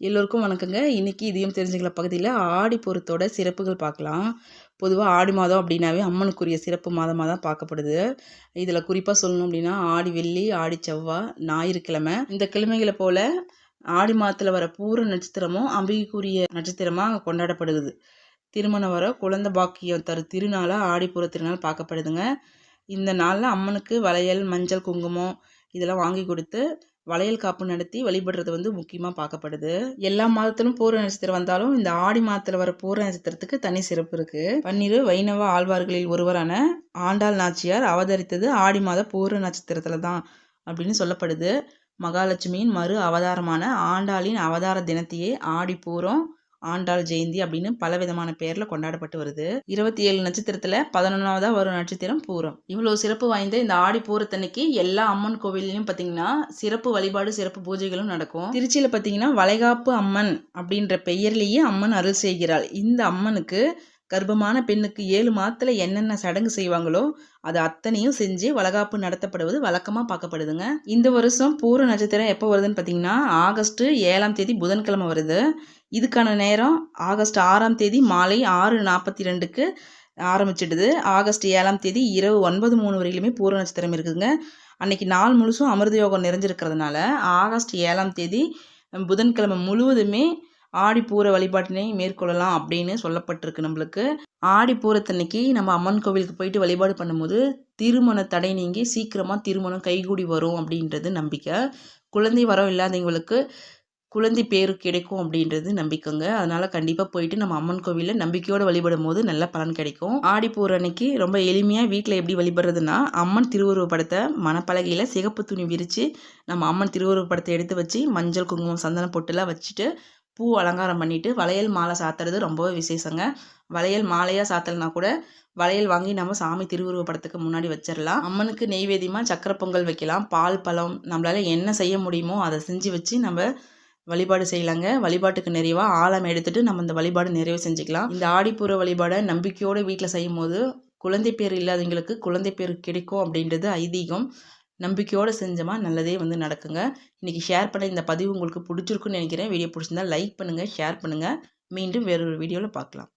எல்லோருக்கும் வணக்கங்க. இன்றைக்கி இதையும் தெரிஞ்சுக்கல பகுதியில் ஆடி பொருத்தோட சிறப்புகள் பார்க்கலாம். பொதுவாக ஆடி மாதம் அப்படின்னாவே அம்மனுக்குரிய சிறப்பு மாதமாக தான் பார்க்கப்படுது. இதில் குறிப்பாக சொல்லணும் அப்படின்னா ஆடி வெள்ளி ஆடி செவ்வாய் ஞாயிற்றுக்கிழமை இந்த கிழமைகளை போல் ஆடி மாதத்தில் வர பூர நட்சத்திரமும் அம்பிகைக்குரிய நட்சத்திரமாக கொண்டாடப்படுது திருமணம் வர குழந்தை பாக்கியம் தரு திருநாளாக ஆடிப்புற திருநாள் பார்க்கப்படுதுங்க. இந்த நாளில் அம்மனுக்கு வளையல் மஞ்சள் குங்குமம் இதெல்லாம் வாங்கி கொடுத்து வளையல் காப்பு நடத்தி வழிபடுறது வந்து முக்கியமாக பார்க்கப்படுது. எல்லா மாதத்திலும் பூர நட்சத்திரம் வந்தாலும் இந்த ஆடி மாதத்தில் வர பூர நட்சத்திரத்துக்கு தனி சிறப்பு இருக்கு. பன்னிரு வைணவ ஆழ்வார்களில் ஒருவரான ஆண்டாள் நாச்சியார் அவதரித்தது ஆடி மாத பூர நட்சத்திரத்தில் தான் அப்படின்னு சொல்லப்படுது. மகாலட்சுமியின் மறு அவதாரமான ஆண்டாளின் அவதார தினத்தையே ஆடி பூரம் ஆண்டாள் ஜெயந்தி அப்படின்னு பல விதமான பேரில் கொண்டாடப்பட்டு வருது. இருபத்தி ஏழு நட்சத்திரத்தில் பதினொன்றாவதாக வரும் நட்சத்திரம் பூரம். இவ்வளோ சிறப்பு வாய்ந்த இந்த ஆடி பூரத்தன்னைக்கு எல்லா அம்மன் கோவில்லையும் பார்த்தீங்கன்னா சிறப்பு வழிபாடு சிறப்பு பூஜைகளும் நடக்கும். திருச்சியில் பார்த்தீங்கன்னா வளைகாப்பு அம்மன் அப்படின்ற பெயர்லேயே அம்மன் அருள் செய்கிறாள். இந்த அம்மனுக்கு கர்ப்பமான பெண்ணுக்கு ஏழு மாதத்தில் என்னென்ன சடங்கு செய்வாங்களோ அது அத்தனையும் செஞ்சு வளகாப்பு நடத்தப்படுவது வழக்கமாக பார்க்கப்படுதுங்க. இந்த வருஷம் பூர நட்சத்திரம் எப்போ வருதுன்னு பார்த்தீங்கன்னா ஆகஸ்ட்டு ஏழாம் தேதி புதன்கிழமை வருது. இதுக்கான நேரம் ஆகஸ்ட் ஆறாம் தேதி மாலை ஆறு நாற்பத்தி ரெண்டுக்கு ஆரம்பிச்சிடுது. ஆகஸ்ட் ஏழாம் தேதி இரவு ஒன்பது மூணு வரையிலுமே பூர நட்சத்திரம் இருக்குதுங்க. அன்னைக்கு நாள் முழுசும் அமிர்த யோகம் நிறைஞ்சிருக்கிறதுனால ஆகஸ்ட் ஏழாம் தேதி புதன்கிழமை முழுவதுமே ஆடிப்பூர வழிபாட்டினை மேற்கொள்ளலாம் அப்படின்னு சொல்லப்பட்டிருக்கு நம்மளுக்கு. ஆடிப்பூரத்தன்னைக்கு நம்ம அம்மன் கோவிலுக்கு போயிட்டு வழிபாடு பண்ணும்போது திருமண தடை நீங்கி சீக்கிரமாக திருமணம் கைகூடி வரும் அப்படின்றது நம்பிக்கை. குழந்தை வரம் இல்லாதவங்களுக்கு குழந்தை பேர் கிடைக்கும் அப்படின்றது நம்பிக்கைங்க. அதனால் கண்டிப்பாக போயிட்டு நம்ம அம்மன் கோவிலில் நம்பிக்கையோடு வழிபடும் போது நல்ல பலன் கிடைக்கும். ஆடிப்பூர் அன்னைக்கு ரொம்ப எளிமையாக வீட்டில் எப்படி வழிபடுறதுன்னா அம்மன் திருவுருவ படத்தை மணப்பலகையில் சிகப்பு துணி விரித்து நம்ம அம்மன் திருவுருவ படத்தை எடுத்து வச்சு மஞ்சள் குங்குமம் சந்தன பொட்டுலாம் வச்சுட்டு பூ அலங்காரம் பண்ணிவிட்டு வளையல் மாலை சாத்துறது ரொம்பவே விசேஷங்க. வளையல் மாலையாக சாத்தலைனா கூட வளையல் வாங்கி நம்ம சாமி திருவுருவ படத்துக்கு முன்னாடி வச்சிடலாம் அம்மனுக்கு நெய்வேதியமாக சக்கரை பொங்கல் வைக்கலாம். பால் பழம் நம்மளால என்ன செய்ய முடியுமோ அதை செஞ்சு வச்சு நம்ம வழிபாடு செய்யலாங்க. வழிபாட்டுக்கு நிறைவாக ஆழம் எடுத்துகிட்டு நம்ம இந்த வழிபாடு நிறைவு செஞ்சுக்கலாம். இந்த ஆடிப்பூர வழிபாடை நம்பிக்கையோடு வீட்டில் செய்யும் போது குழந்தை பேர் இல்லாதவங்களுக்கு குழந்தை பேர் கிடைக்கும் அப்படின்றது ஐதீகம். நம்பிக்கையோடு செஞ்சோமா நல்லதே வந்து நடக்குங்க. இன்றைக்கி ஷேர் பண்ண இந்த பதிவு உங்களுக்கு பிடிச்சிருக்குன்னு நினைக்கிறேன். வீடியோ பிடிச்சிருந்தா லைக் பண்ணுங்கள் ஷேர் பண்ணுங்கள் மீண்டும் வேறொரு வீடியோவில் பார்க்கலாம்.